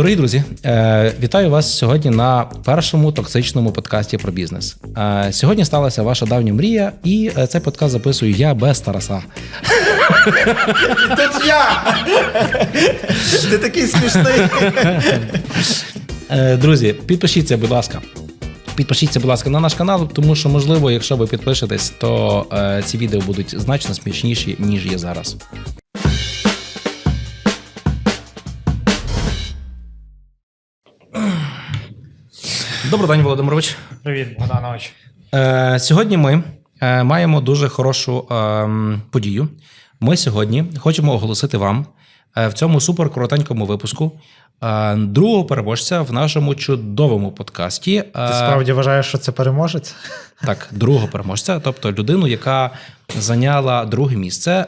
Дорогі друзі, е, вітаю вас сьогодні на першому токсичному подкасті про бізнес. Е, Сьогодні сталася ваша давня мрія, і е, цей подкаст записую я без Тараса. Тут я! Ти такий смішний. Друзі, підпишіться, будь ласка. Підпишіться, будь ласка, на наш канал, тому що, можливо, якщо ви підпишетесь, то е, ці відео будуть значно смішніші, ніж є зараз. Добрий день, Володимирович. Привіт, Богданович. Е, сьогодні ми е, маємо дуже хорошу е, подію. Ми сьогодні хочемо оголосити вам е, в цьому суперкоротенькому випуску е, другого переможця в нашому чудовому подкасті. Е, Ти справді вважаєш, що це переможець? так, другого переможця, тобто людину, яка зайняла друге місце е,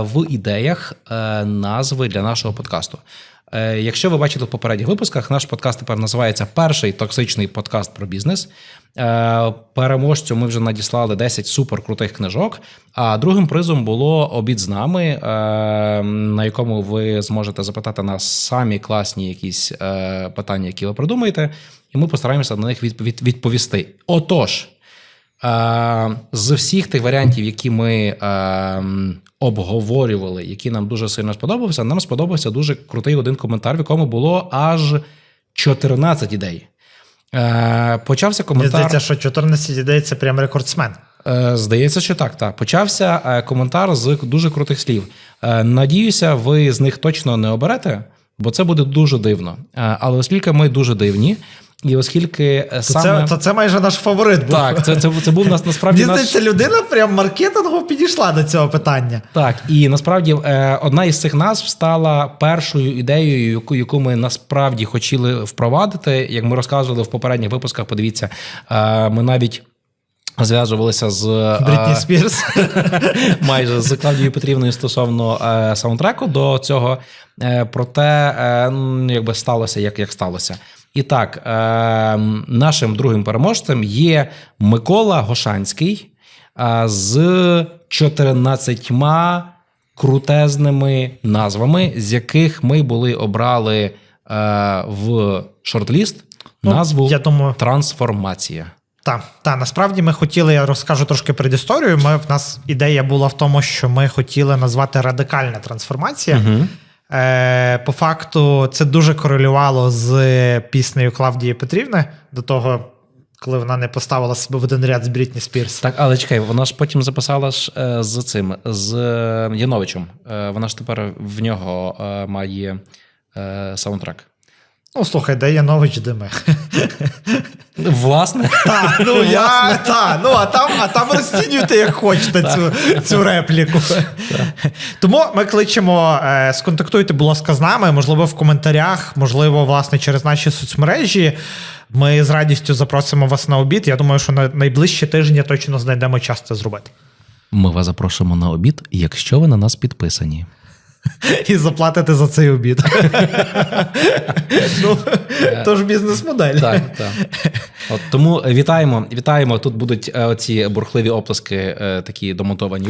в ідеях е, назви для нашого подкасту. Е, Якщо ви бачили в попередніх випусках, наш подкаст тепер називається Перший токсичний подкаст про бізнес. Е, Переможцю ми вже надіслали 10 суперкрутих книжок. А другим призом було обід з нами, е, на якому ви зможете запитати нас самі класні якісь питання, які ви придумаєте, і ми постараємося на них відповісти. Отож. З всіх тих варіантів, які ми обговорювали, які нам дуже сильно сподобався, нам сподобався дуже крутий один коментар, в якому було аж 14 ідей. Почався Мені коментар. здається, що 14 ідей це прям рекордсмен. Е, Здається, що так. так. Почався е, коментар з дуже крутих слів. Е, Надіюся, ви з них точно не оберете, бо це буде дуже дивно. Але оскільки ми дуже дивні, і оскільки е, То, саме це, то це майже наш фаворит був. так, це, це, це був у нас насправді Мені наш... людина прям маркетингово підійшла до цього питання. Так, і насправді е, одна із цих назв стала першою ідеєю, яку, яку ми насправді хотіли впровадити. Як ми розказували в попередніх випусках, подивіться, е, ми навіть. Зв'язувалися з Брітні Спірс. майже з Клавдією Петрівною стосовно саундтреку до цього. Проте, якби сталося, як, як сталося. І так, е, нашим другим переможцем є Микола Гошанський е, з 14 крутезними назвами, з яких ми були обрали е, в шортліст Ну, назву я думаю- Трансформація. Так, та насправді ми хотіли, я розкажу трошки предісторію. Ми, в нас ідея була в тому, що ми хотіли назвати радикальна трансформація. Угу. Е, по факту, це дуже корелювало з піснею Клавдії Петрівни до того, коли вона не поставила себе в один ряд з Брітні Спірс. Так, але чекай, вона ж потім записала ж е, з цим, з е, Яновичем. Е, Вона ж тепер в нього е, має е, саундтрек. Ну, слухай, де Янович диме. Власне, Так, ну я та, ну а там, а там розцінюйте, як хочете цю, цю репліку. Тому ми кличемо, е, сконтактуйте, будь ласка, з нами, можливо, в коментарях, можливо, власне, через наші соцмережі. Ми з радістю запросимо вас на обід. Я думаю, що на найближчі тижні точно знайдемо час це зробити. ми вас запрошуємо на обід, якщо ви на нас підписані. І заплатите за цей обід. ну, Тож бізнес-модель. Так, так. От тому вітаємо, вітаємо. Тут будуть е, оці бурхливі оплески, е, такі домонтовані.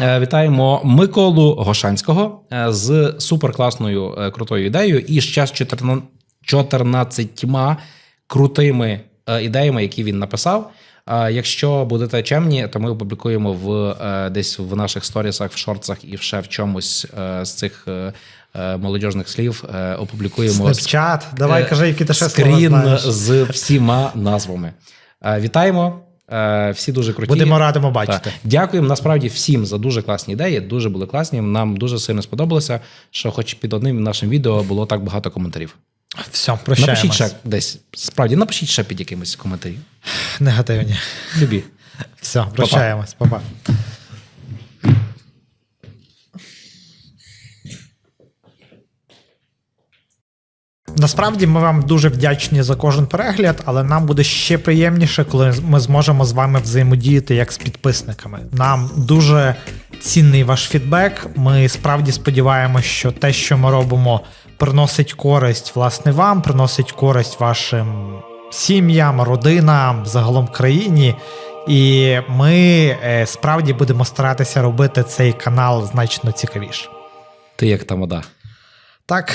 Е, Вітаємо Миколу Гошанського е, з суперкласною е, крутою ідеєю і ще з 14 14 крутими е, ідеями, які він написав. А Якщо будете чемні, то ми опублікуємо в е, десь в наших сторісах, в шортсах і ще в чомусь е, з цих е, молодіжних слів опублікуємо Снапчат. Давай кажи, які ти ще слова скрін знаєш. з всіма назвами. Вітаємо. Всі дуже круті. Будемо радимо Так. бачити. Дякуємо насправді всім за дуже класні ідеї. Дуже були класні. Нам дуже сильно сподобалося, що, хоч під одним нашим відео було так багато коментарів. Все, прощаємось. Напишіть ще десь. Справді, напишіть ще під якимось коментарі. Негативні. Любі. Все, прощаємось. Па-па. Насправді ми вам дуже вдячні за кожен перегляд, але нам буде ще приємніше, коли ми зможемо з вами взаємодіяти як з підписниками. Нам дуже цінний ваш фідбек. Ми справді сподіваємося, що те, що ми робимо, приносить користь власне вам, приносить користь вашим сім'ям, родинам, загалом країні. І ми е, справді будемо старатися робити цей канал значно цікавіше. Ти як та вода. Так,